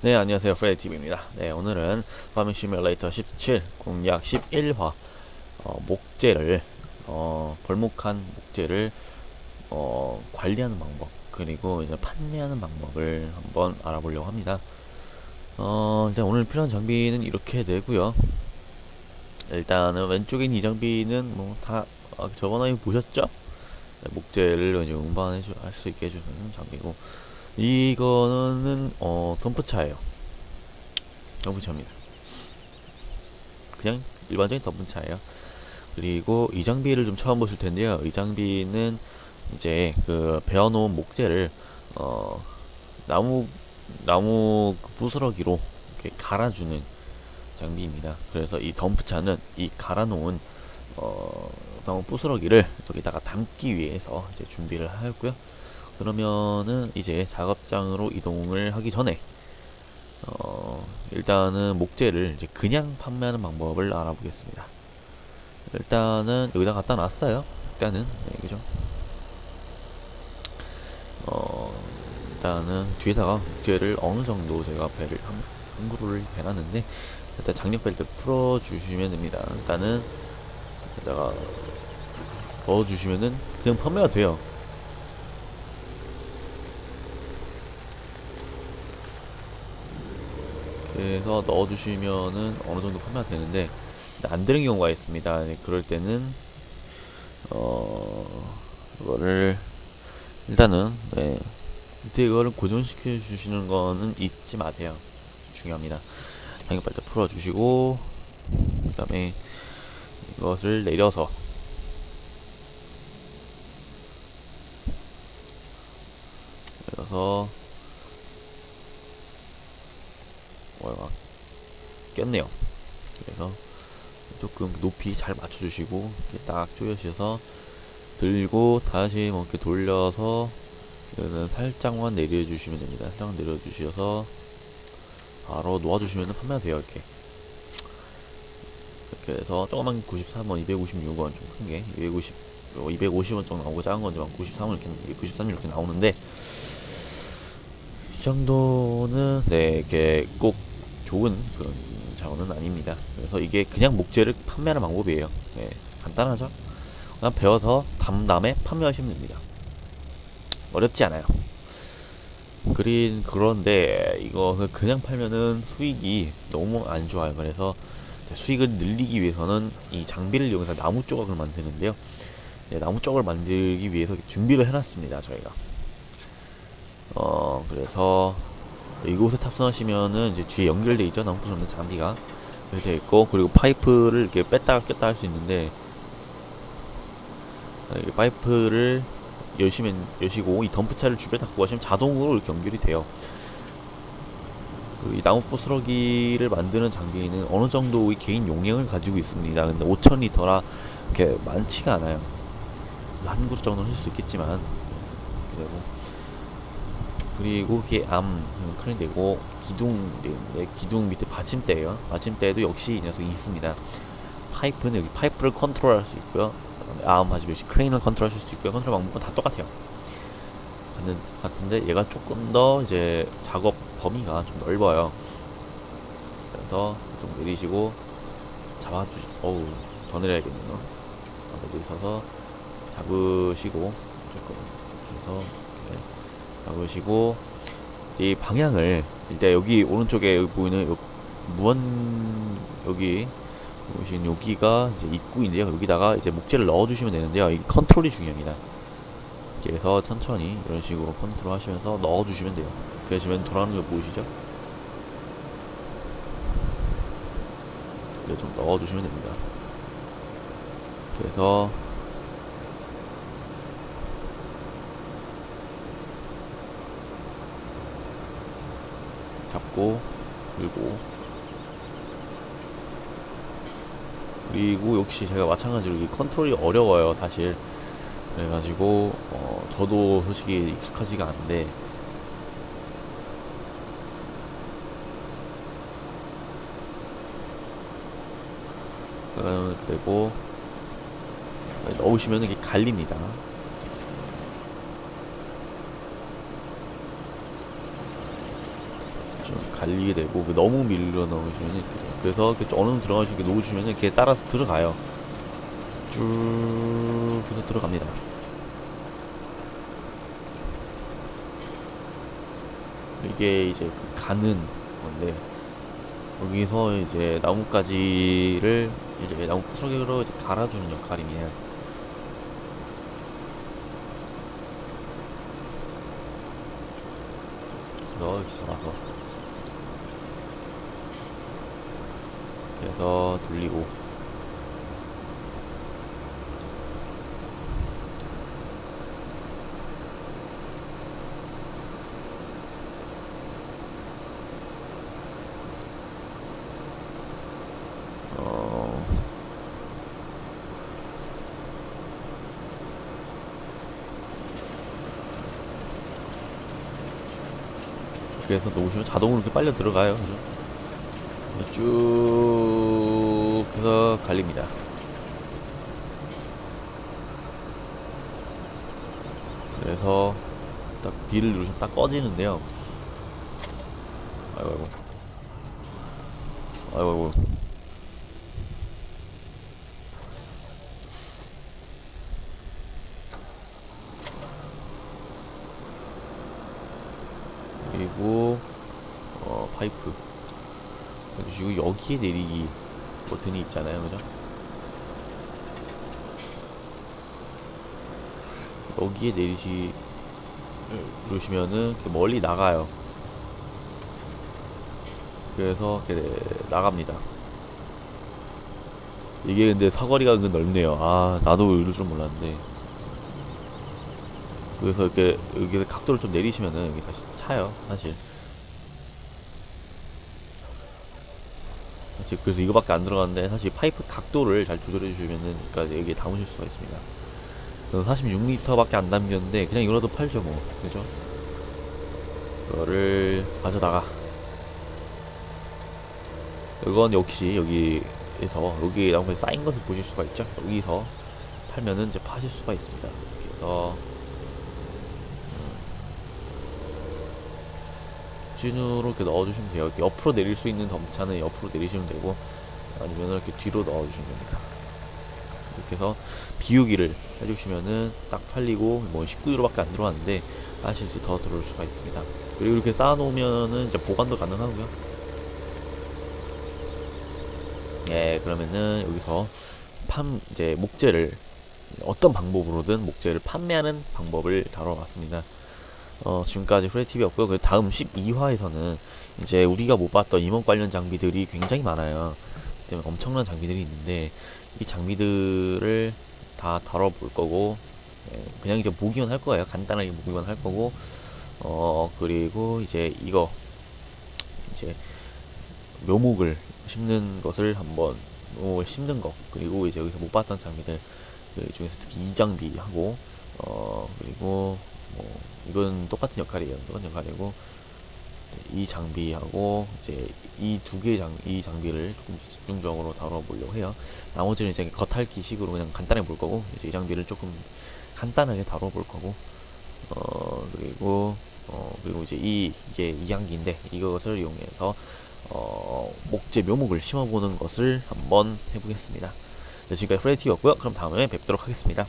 네, 안녕하세요. 프레디TV입니다. 네, 오늘은 파밍 시뮬레이터 17 공략 11화 어, 목재를 어, 벌목한 목재를 어, 관리하는 방법 그리고 이제 판매하는 방법을 한번 알아보려고 합니다. 어, 일단 오늘 필요한 장비는 이렇게 되고요. 일단은 왼쪽에 있는 이 장비는 뭐다 아, 저번에 보셨죠? 네, 목재를 이제 운반해 줄수 있게 해주는 장비고 이거는 어 덤프차예요. 덤프차입니다. 그냥 일반적인 덤프차예요. 그리고 이 장비를 좀 처음 보실 텐데요. 이 장비는 이제 그 베어놓은 목재를 어 나무 나무 그 부스러기로 이렇게 갈아주는 장비입니다. 그래서 이 덤프차는 이 갈아놓은 어 나무 부스러기를 여기다가 담기 위해서 이제 준비를 하였고요. 그러면은 이제 작업장으로 이동을 하기 전에 어 일단은 목재를 이제 그냥 판매하는 방법을 알아보겠습니다. 일단은 여기다 갖다 놨어요. 일단은 네, 그죠? 어 일단은 뒤에다가 목재를 어느 정도 제가 배를 한, 한 그루를 배놨는데 일단 장력 벨트 풀어 주시면 됩니다. 일단은 여기다가 넣어 주시면은 그냥 판매가 돼요. 그래서 넣어주시면은 어느 정도 판매가 되는데 안 되는 경우가 있습니다. 네, 그럴 때는 어 이거를 일단은 네 밑에 이거를 고정시켜 주시는 거는 잊지 마세요. 중요합니다. 당겨발대 풀어주시고 그다음에 이것을 내려서 내려서 뭐야 꼈네요. 그래서 조금 높이 잘 맞춰주시고 이렇게 딱 조여주셔서 들고 다시 뭐 이렇게 돌려서 이거는 살짝만 내려주시면 됩니다. 살짝 내려주셔서 바로 놓아주시면 판매가 돼요 이렇게. 이렇게 해서 조그만 93원 256원 좀 큰 게 250 250원 정도 나오고 작은 건 93원 이렇게 93원 이렇게 나오는데 이 정도는 네 이렇게 꼭 좋은 그런 자원은 아닙니다. 그래서 이게 그냥 목재를 판매하는 방법이에요. 네, 간단하죠? 그냥 배워서 담 다음에 판매하시면 됩니다. 어렵지 않아요. 그린 그런데 이거 그냥 팔면은 수익이 너무 안 좋아요. 그래서 수익을 늘리기 위해서는 이 장비를 이용해서 나무 조각을 만드는데요. 네, 나무 조각을 만들기 위해서 준비를 해놨습니다. 저희가. 어 그래서 이곳에 탑승하시면은 이제 뒤에 연결돼 있죠 나무 부수는 장비가 돼 있고 그리고 파이프를 이렇게 뺐다가 꼈다 할 수 있는데 어, 이 파이프를 여시면 여시고 이 덤프차를 주변에 닫고 가시면 자동으로 이렇게 연결이 돼요. 그 이 나무 부스러기를 만드는 장비는 어느 정도의 개인 용량을 가지고 있습니다. 근데 5,000리터라 이렇게 많지가 않아요. 한 그루 정도는 쓸수 있겠지만 그리고 그리고 이게 암 크랜 되고 기둥 네, 기둥 밑에 받침대예요. 받침대도 역시 이 녀석이 있습니다. 파이프는 여기 파이프를 컨트롤할 수 있고요. 암 하시면 역시 크레인을 컨트롤하실 수 있고요. 컨트롤 방법은 다 똑같아요. 같은 같은데 얘가 조금 더 이제 작업 범위가 좀 넓어요. 그래서 좀 내리시고 잡아주 어우 더 내려야겠네요. 있어서 잡으시고 조금 주셔서 잡으시고 이 방향을 일단 여기 오른쪽에 여기 보이는 요 무원 여기 보시는 여기가 이제 입구인데요. 여기다가 이제 목재를 넣어주시면 되는데요. 이 컨트롤이 중요합니다. 그래서 천천히 이런 식으로 컨트롤 하시면서 넣어주시면 돼요. 그러시면 돌아가는 거 보이시죠? 네, 좀 넣어주시면 됩니다. 그래서 잡고 들고. 그리고 역시 제가 마찬가지로 이 컨트롤이 어려워요 사실. 그래가지고 어 저도 솔직히 익숙하지가 않은데. 그리고 넣으시면 이게 갈립니다 좀 갈리게 되고 그 너무 밀려 넣으시면. 그래서 어느 정도 들어가시고 이렇게 놓으시면 이렇게 따라서 들어가요. 쭉 해서 들어갑니다. 이게 이제 가는 건데 여기서 이제 나뭇가지를 이제 나무 부스러기로 이제 갈아주는 역할입니다. 그래서 잡아서 해서 돌리고 어 해서 놓으시면 자동으로 이렇게 빨려 들어가요. 그죠? 쭉 해서 갈립니다. 그래서 딱 B를 누르시면 딱 꺼지는데요. 아이고 아이고. 아이고 아이고. 그리고 어 파이프 그리고 여기에 내리기 버튼이 있잖아요 그죠? 여기에 내리시 누르시면은 멀리 나가요. 그래서 이렇게 나갑니다. 이게 근데 사거리가 은근 넓네요. 아 나도 이럴 줄 몰랐는데. 그래서 이렇게 여기서 각도를 좀 내리시면은 여기 다시 차요 사실 사실 그래서 이거밖에 안 들어가는데 사실 파이프 각도를 잘 조절해 주시면은 그러니까 여기에 담으실 수가 있습니다. 그래서 46리터밖에 안 담겼는데 그냥 이거라도 팔죠 뭐. 그죠? 이거를 가져다가. 이건 역시 여기에서 여기 나무에 쌓인 것을 보실 수가 있죠? 여기서 팔면은 이제 파실 수가 있습니다. 이렇게 해서 진으로 이렇게 넣어주시면 돼요. 이렇게 옆으로 내릴 수 있는 덤차는 옆으로 내리시면 되고 아니면 이렇게 뒤로 넣어주시면 됩니다. 이렇게 해서 비우기를 해주시면은 딱 팔리고 뭐 19유로밖에 안 들어왔는데 사실 이제 더 들어올 수가 있습니다. 그리고 이렇게 쌓아놓으면은 이제 보관도 가능하고요. 예, 그러면은 여기서 판 이제 목재를 어떤 방법으로든 목재를 판매하는 방법을 다뤄봤습니다. 어, 지금까지 프레티비였고요. 그 다음 12화에서는 이제 우리가 못 봤던 임원 관련 장비들이 굉장히 많아요. 때문에 엄청난 장비들이 있는데 이 장비들을 다 다뤄볼 거고 예, 그냥 이제 보기만 할 거예요. 간단하게 보기만 할 거고 어 그리고 이제 이거 이제 묘목을 심는 것을 한번 묘목을 심는 거 그리고 이제 여기서 못 봤던 장비들 그 중에서 특히 이 장비하고 어 그리고 뭐 이건 똑같은 역할이에요. 똑같은 역할이고 이 장비하고 이제 이 두 개의 장, 이 장비를 조금 집중적으로 다뤄보려고 해요. 나머지는 이제 겉핥기 식으로 그냥 간단하게 볼 거고 이제 이 장비를 조금 간단하게 다뤄볼 거고 어 그리고 어 그리고 이제 이 이게 이양기인데 이것을 이용해서 어 목재 묘목을 심어보는 것을 한번 해보겠습니다. 네, 지금까지 프레티였고요. 그럼 다음에 뵙도록 하겠습니다.